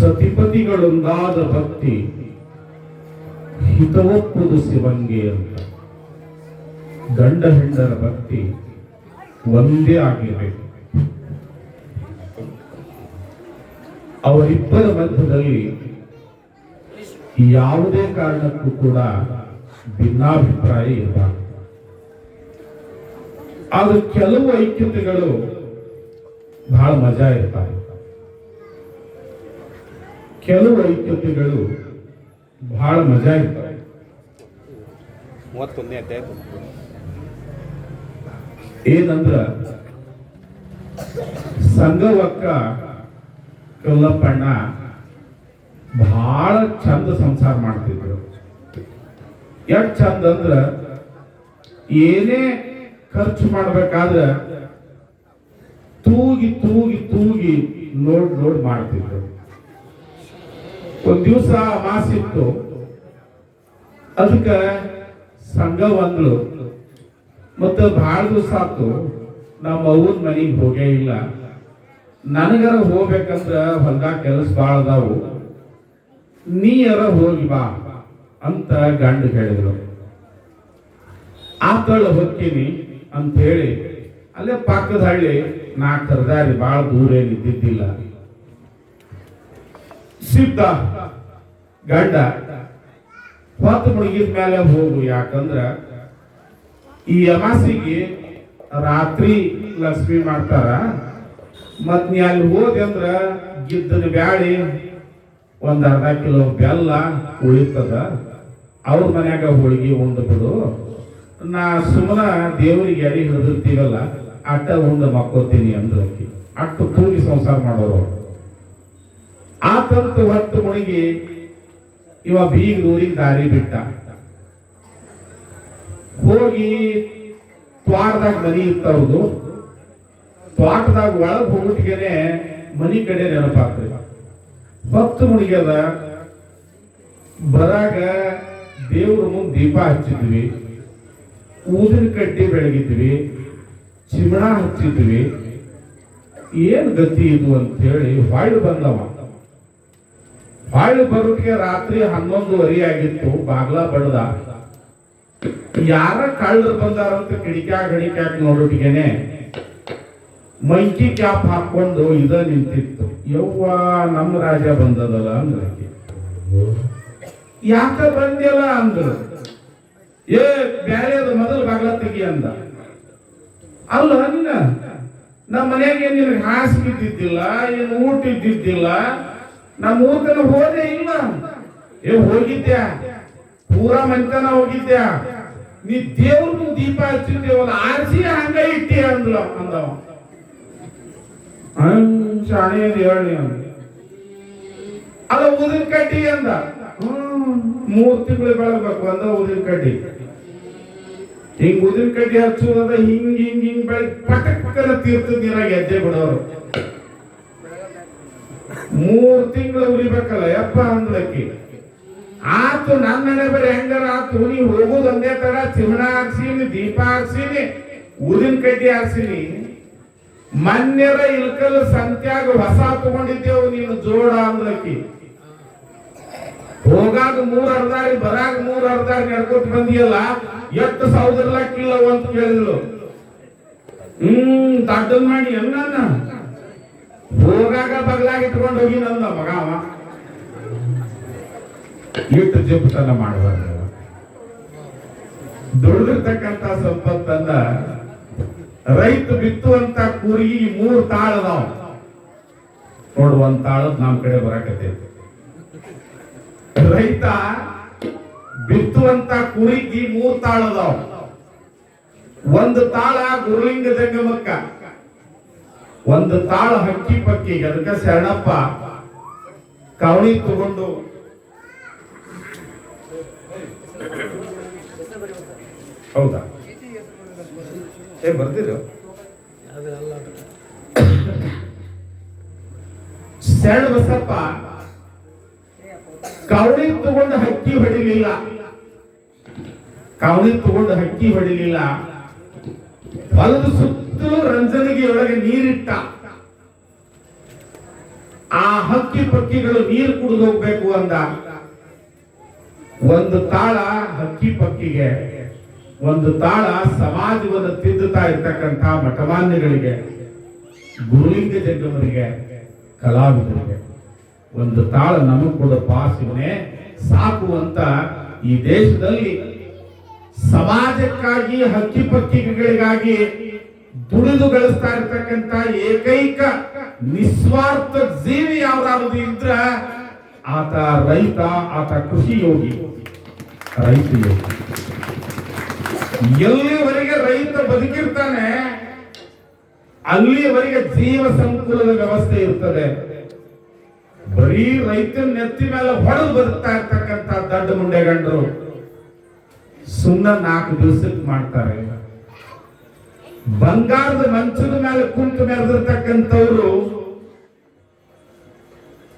ಸತಿಪತಿಗಳೊಂದಾದ ಭಕ್ತಿ ಹಿತವೊಪ್ಪುದು ಶಿವಂಗೆ ಅಂತ. ಗಂಡ ಹೆಂಡರ ಭಕ್ತಿ ಒಂದೇ ಆಗಿರಬೇಕು. ಅವರಿಬ್ಬರ ಮಧ್ಯದಲ್ಲಿ ಯಾವುದೇ ಕಾರಣಕ್ಕೂ ಕೂಡ ಭಿನ್ನಾಭಿಪ್ರಾಯ ಇರಬಾರದು. ಆದ್ರೆ ಕೆಲವು ಐಕ್ಯತೆಗಳು ಬಹಳ ಮಜಾ ಇರ್ತಾರೆ. ಕೆಲವು ಐಕ್ಯತೆಗಳು ಬಹಳ ಮಜಾ ಇರ್ತವೆ. ಮೂವತ್ತೊಂದನೇ ಅಧ್ಯಾಯ ಏನಂದ್ರ ಸಂಘವಕ್ಕ ಕಲ್ಲಪ್ಪಣ್ಣ ಬಹಳ ಚಂದ ಸಂಸಾರ ಮಾಡ್ತಿದ್ರು. ಎಷ್ಟು ಚಂದ ಅಂದ್ರ ಏನೇ ಖರ್ಚು ಮಾಡ್ಬೇಕಾದ್ರ ತೂಗಿ ತೂಗಿ ತೂಗಿ ನೋಡ್ ನೋಡ್ ಮಾಡ್ತಿದ್ರು. ಒಂದ್ ದಿವಸ ಮಾಸಿತ್ತು ಅದಕ್ಕೆ ಸಂಘ ಒಂದ್ಲು ಮತ್ತೆ ಭಾಳ ದಿವಸ ಆತು ನಮ್ಮ ಅವ್ವನ ಮನೆಗೆ ಹೋಗೇ ಇಲ್ಲ. ನನಗರ ಹೋಗ್ಬೇಕಂದ್ರ ಹೊಲ್ದಾಗ ಕೆಲಸ ಭಾಳ ಅದಾವು. ನೀಯರ ಹೋಗಿ ಬಾ ಅಂತ ಗಂಡ ಹೇಳಿದ್ರು. ಆತಳ ಹೊಕ್ಕಿನಿ ಅಂತ ಹೇಳಿ, ಅಲ್ಲೇ ಪಕ್ಕದ ಹಳ್ಳಿ ನಾ ಕರ್ದಾರಿ, ಭಾಳ ದೂರ ಏನ್ ಇದ್ದಿದ್ದಿಲ್ಲ. ಸಿದ್ಧ ಗಂಡ. ಹೊತ್ತು ಮುಳುಗಿದ ಮೇಲೆ ಹೋಗು, ಯಾಕಂದ್ರ ಈ ಅಮಾಸಿಗೆ ರಾತ್ರಿ ಲಕ್ಷ್ಮಿ ಮಾಡ್ತಾರ. ಮತ್ ನೀ ಅಲ್ಲಿ ಹೋದೆ ಅಂದ್ರ ಗಿದ್ದನ ಬ್ಯಾಳಿ ಒಂದ್ ಅರ್ಧ ಕಿಲೋ ಬೆಲ್ಲ ಉಳಿತದ. ಅವ್ರ ಮನ್ಯಾಗ ಹೋಳಿಗೆ ಒಂದು ಬಿಡು. ನಾ ಸುಮ್ಮನ ದೇವರಿಗೆ ಎಡಿ ಹಿಡಿದಿರ್ತೀವಲ್ಲ ಅಟ್ಟ ಉಂಡು ಮಕ್ಕೋತೀನಿ ಅಂದ್ರೆ. ಅಟ್ಟು ತೂಗಿ ಸಂಸಾರ ಮಾಡೋರು ಆತಂತು ಹೊತ್ತು ಮುಳುಗಿ ಇವ ಬೀಗ ದಾರಿ ಬಿಟ್ಟ. ಹೋಗಿ ತ್ವಾಟದಾಗ ಮನಿ ಇತ್ತವ್ರದು. ತ್ವಾಟದಾಗ ಒಳಗೆ ಹೋಗ್ಬಿಟ್ಟಿಗೆನೆ ಮನಿ ಕಡೆ ನೆನಪಾಗ್ತದೆ. ಭಕ್ತ ಮುಳುಗ್ಯದ. ಬರಾಗ ದೇವ್ರ ಮುಂದೆ ದೀಪ ಹಚ್ಚಿದ್ವಿ. ಊದಿನ ಕಡ್ಡಿ ಬೆಳಗಿದ್ವಿ. ಚಿಮಣ ಹಚ್ಚಿದ್ವಿ. ಏನ್ ಗತಿ ಇದು ಅಂತ ಹೇಳಿ ಹೊಳ್ಳಿ ಬಂದವ. ಹೊಳ್ಳಿ ಬರೋಟಿಗೆ ರಾತ್ರಿ ಹನ್ನೊಂದುವರೆ ಆಗಿತ್ತು, ಬಾಗ್ಲ ಬಡ್ದ. ಯಾರ ಕಳ್ಳರು ಬಂದಾರಂತ ಕಿಡಿಕ್ಯಾಗ ಹಿಡಿಕ್ಯಾಗ ನೋಡೋಟಿಗೆನೆ ಮೈಕಿ ಕ್ಯಾಪ್ ಹಾಕೊಂಡು ಇದ ನಿಂತಿತ್ತು. ಯವ್ವ ನಮ್ಮ ರಾಜ ಬಂದದಲ್ಲ ಅಂದ್ರೆ. ಯಾಕ ಬಂದ್ಯಲ್ಲ ಅಂದ್ರು. ಏ ಬ್ಯಾರೆದ ಮೊದಲು ಬಾಗ್ಲ ತೆಗಿ ಅಂದ. ಅಲ್ಲ ನಮ್ಮ ಮನೆಗೆ ನಿನಗೆ ಹಾಸಿಗೆ ಇದ್ದಿದ್ದಿಲ್ಲ, ಏನು ಊಟ ಇದ್ದಿದ್ದಿಲ್ಲ? ನಮ್ಮ ಊರ್ಗನ ಹೋದೆ ಇಲ್ಲ ಏ, ಹೋಗಿದ್ಯಾ? ಪೂರಾ ಮಂತನ ಹೋಗಿದ್ಯಾ? ನೀ ದೇವ್ರ ಮುಂದೆ ದೀಪ ಹಚ್ಚಿದ್ದೇವಲ್ಲ ಆರಿಸಿ ಹಂಗ ಇಟ್ಟಿ ಅಂದ್ಲ ಅಂದವ. ಶಾಣೆ ಹೇಳಿ ಅಂದ. ಊದಿನ ಕಡ್ಡಿ ಅಂದ. ಮೂರ್ ತಿಂಗಳು ಬೆಳಗ್ಬೇಕು ಅಂದ ಊದಿನ ಕಡ್ಡಿ. ಹಿಂಗ್ ಊದಿನ ಕಡ್ಡಿ ಹಚ್ಚುವುದ ಹಿಂಗ್ ಹಿಂಗ್ ಹಿಂಗ್ ಬೆಳಗ್ ಪಟಕ್ ಪಕ್ಕದ ತೀರ್ಥ ನೀರಾಗ ಎದ್ದೆ ಬಿಡೋರು. ಮೂರ್ ತಿಂಗಳು ಉಳಿಬೇಕಲ್ಲ ಯಪ್ಪ ಅಂದ್ಲಕ್ಕಿ. ಆತು ನನ್ನ ಬರೀ ಹೆಂಗಾರ ಆತು, ನೀ ಹೋಗುದು ಒಂದೇ ತರ, ಚಿಮಣ ಹಾಕ್ಸೀನಿ, ದೀಪ ಹಾಕ್ಸೀನಿ, ಊದಿನ ಕಡ್ಡಿ ಹಾಕ್ಸೀನಿ. ಮನ್ಯರ ಇಲ್ಕಲ್ ಸಂತ್ಯಾಗ ಹೊಸ ತಗೊಂಡಿದ್ದೇವು ನೀನು ಜೋಡ ಅಂದ್ಲಕ್ಕಿ. ಹೋಗಾಗ ಮೂರ್ ಅರ್ಧಾರಿ, ಬರಾಗ ಮೂರ್ ಅರ್ಧಾರಿ ನಡ್ಕೊತ ಬಂದಿಯಲ್ಲ, ಎಷ್ಟು ಸೌದರ್ಲಕ್ಕಿಲ್ಲ ಅಂತ ಕೇಳಿದ್ರು ಹ್ಮ್ ದಡ್ಡನ್ ಮಾಡಿ ಹೆಂಗನ್ನ ಹೋಗಾಗ ಬಗ್ಲಾಗಿ ಇಟ್ಕೊಂಡು ಹೋಗಿ ನನ್ನ ಮಗ ಅವ. ಇಟ್ಟು ಜಪತನ ಮಾಡಬಾರ್ದು ದುಡ್ದಿರ್ತಕ್ಕಂತ ಸಂಪತ್ತನ್ನ ರೈತ ಬಿತ್ತುವಂತ ಕುರಿ ಮೂರು ಮೂರ್ ತಾಳ ಅದಾವ. ನೋಡು, ಒಂದ್ ತಾಳದ್ ನಮ್ ಕಡೆ ಬರಕತ್ತೆ ರೈತ ಬಿತ್ತುವಂತ ಕುರಿಗಿ ಮೂರ್ ತಾಳ ಅದಾವ. ಒಂದು ತಾಳ ಗುರುಲಿಂಗ ಜಂಗಮಕ್ಕ ಒಂದು ತಾಳ ಹಕ್ಕಿ ಪಕ್ಕಿಗೆ ಅದಕ್ಕೆ ಶರಣಪ್ಪ? ಕವಣಿ ತಗೊಂಡು. ಹೌದಾ? ಏ, ಬರ್ತೀರ? ಬಸಪ್ಪ ಕವಣಿ ತಗೊಂಡು ಹಕ್ಕಿ ಹೊಡಿಲಿಲ್ಲ. ಕವಣಿ ತಗೊಂಡು ಹಕ್ಕಿ ಹೊಡಿಲಿಲ್ಲ. ಹೊಲದ ಸುತ್ತಲೂ ರಂಜನಿಗೆ ಒಳಗೆ ನೀರಿಟ್ಟ. ಆ ಹಕ್ಕಿ ಪಕ್ಕಿಗಳು ನೀರು ಕುಡಿದು ಹೋಗ್ಬೇಕು ಅಂದ. ಒಂದು ತಾಳ ಹಕ್ಕಿ ಪಕ್ಕಿಗೆ, ಒಂದು ತಾಳ ಸಮಾಜವನ್ನು ತಿದ್ದುತ್ತಾ ಇರ್ತಕ್ಕಂಥ ಮಠಮಾನ್ಯಗಳಿಗೆ, ಗುರುಲಿಂಗ ಜಗವರಿಗೆ ಕಲಾವಿದರಿಗೆ, ಒಂದು ತಾಳ ನಮಗ್ ಕೂಡ ಪಾಸಿವನೇ, ಸಾಕು ಅಂತ ಈ ದೇಶದಲ್ಲಿ ಸಮಾಜಕ್ಕಾಗಿ, ಹಕ್ಕಿ ಪಕ್ಕಿಗಳಿಗಾಗಿ ದುಡಿದು ಗಳಿಸ್ತಾ ಇರ್ತಕ್ಕಂತ ಏಕೈಕ ನಿಸ್ವಾರ್ಥ ಜೀವಿ ಯಾವ್ದಾದ್ರು ಇದ್ರ ಆತ ರೈತ, ಆತ ಕೃಷಿ ಯೋಗಿ, ರೈತ ಯೋಗಿ. ಎಲ್ಲಿವರೆಗೆ ರೈತ ಬದುಕಿರ್ತಾನೆ, ಅಲ್ಲಿವರೆಗೆ ಜೀವ ಸಂಕುಲದ ವ್ಯವಸ್ಥೆ ಇರ್ತದೆ. ಬರೀ ರೈತನ ನೆತ್ತಿ ಮೇಲೆ ಹೊಡೆದು ಬದುಕ್ತಾ ಇರ್ತಕ್ಕಂತ ದಡ್ಡ ಮುಂಡೆಗಂಡರು. ಸುಮ್ಮನೆ ನಾಲ್ಕು ದಿವಸಕ್ಕೆ ಮಾಡ್ತಾರೆ. ಬಂಗಾರದ ಮಂಚದ ಮೇಲೆ ಕುಂತು ಮೆರೆದಿರ್ತಕ್ಕಂಥವ್ರು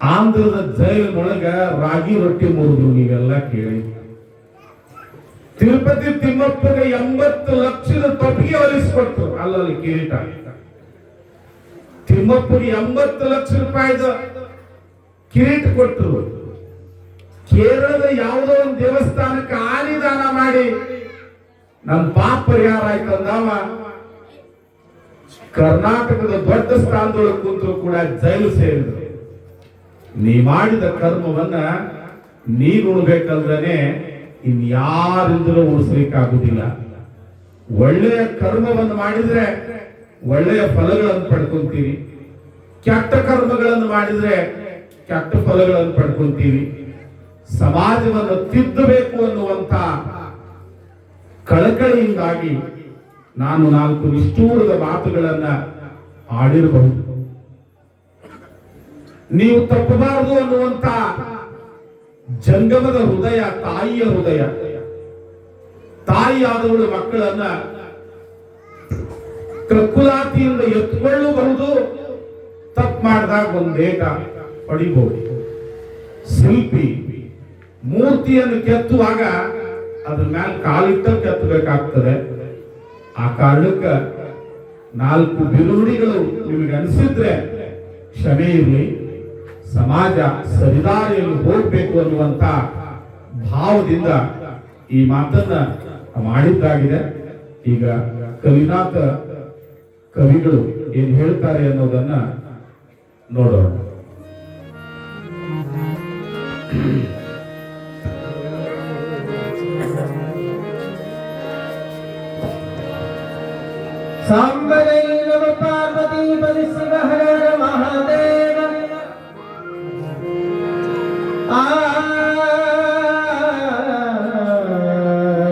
ಆಂಧ್ರದ ಜೈಲಿನೊಳಗ ರಾಗಿ ರೊಟ್ಟಿ ಮುರಿದ್ರು ನೀವೆಲ್ಲ ಕೇಳಿ. ತಿರುಪತಿ ತಿಮ್ಮಪ್ಪಗೆ ಎಂಬತ್ತು ಲಕ್ಷದ ತೊಟ್ಟಿಗೆ ಹೊಲಿಸ್ಕೊಟ್ರು ಅಲ್ಲಲ್ಲಿ ಕಿರೀಟ. ತಿಮ್ಮಪ್ಪಗೆ ಎಂಬತ್ತು ಲಕ್ಷ ರೂಪಾಯಿದ ಕಿರೀಟ ಕೊಟ್ಟರು ಕೇರಳದ ಯಾವುದೋ ಒಂದು ದೇವಸ್ಥಾನಕ್ಕೆ ಮಾಡಿ. ನನ್ನ ಪಾಪ ಪರಿಹಾರ ಆಯ್ತು ಅಂದಾವ. ಕರ್ನಾಟಕದ ದೊಡ್ಡ ಸ್ಥಾನದೊಳಗೆ ಕೂತರು ಕೂಡ ಜೈಲು ಸೇರಿದ್ರು. ನೀ ಮಾಡಿದ ಕರ್ಮವನ್ನ ನೀನು ಉಣ್ಬೇಕಂದ್ರೆ ಇನ್ಯಾರಿಂದಲೂ ಉಳಿಸ್ಲಿಕ್ಕಾಗುದಿಲ್ಲ ಒಳ್ಳೆಯ ಕರ್ಮವನ್ನು ಮಾಡಿದ್ರೆ ಒಳ್ಳೆಯ ಫಲಗಳನ್ನು ಪಡ್ಕೊಂತೀವಿ. ಕೆಟ್ಟ ಕರ್ಮಗಳನ್ನು ಮಾಡಿದ್ರೆ ಕೆಟ್ಟ ಫಲಗಳನ್ನು ಪಡ್ಕೊಂತೀವಿ. ಸಮಾಜವನ್ನು ತಿದ್ದಬೇಕು ಅನ್ನುವಂತ ಕಳಕಳಿಯಿಂದಾಗಿ ನಾನು ನಾಲ್ಕು ನಿಷ್ಠೂರದ ಮಾತುಗಳನ್ನ ಆಡಿರಬಹುದು. ನೀವು ತಪ್ಪಬಾರದು ಅನ್ನುವಂತ ಜಂಗಮದ ಹೃದಯ, ತಾಯಿಯ ಹೃದಯ. ತಾಯಿಯಾದವಳು ಮಕ್ಕಳನ್ನ ಕಕ್ಕುಲಾತಿಯಿಂದ ಎತ್ಕೊಳ್ಳಬಹುದು. ತಪ್ಪು ಮಾಡಿದಾಗ ಒಂದು ಏಟ ಪಡಿಬಹುದು ಶಿಲ್ಪಿ ಮೂರ್ತಿಯನ್ನು ಕೆತ್ತುವಾಗ ಅದ್ರ ಮ್ಯಾಲ ಕಾಲಿಟ್ಟ ಕೆತ್ತಬೇಕಾಗ್ತದೆ ಆ ಕಾರಣಕ್ಕ ನಾಲ್ಕು ಬಿರುನುಡಿಗಳು ನಿಮಗೆ ಅನಿಸಿದ್ರೆ ಕ್ಷಮೆ ಇರಲಿ, ಸಮಾಜ ಸರಿದಾರಿಯಲ್ಲಿ ಹೋಗ್ಬೇಕು ಅನ್ನುವಂತ ಭಾವದಿಂದ ಈ ಮಾತನ್ನ ಮಾಡಿದ್ದಾಗಿದೆ. ಈಗ ಕವಿನಾಥ ಕವಿಗಳು ಏನ್ ಹೇಳ್ತಾರೆ ಅನ್ನೋದನ್ನ ನೋಡೋಣ. സാമ്പതൈ നമ പാർവതീപതി ശിവഹര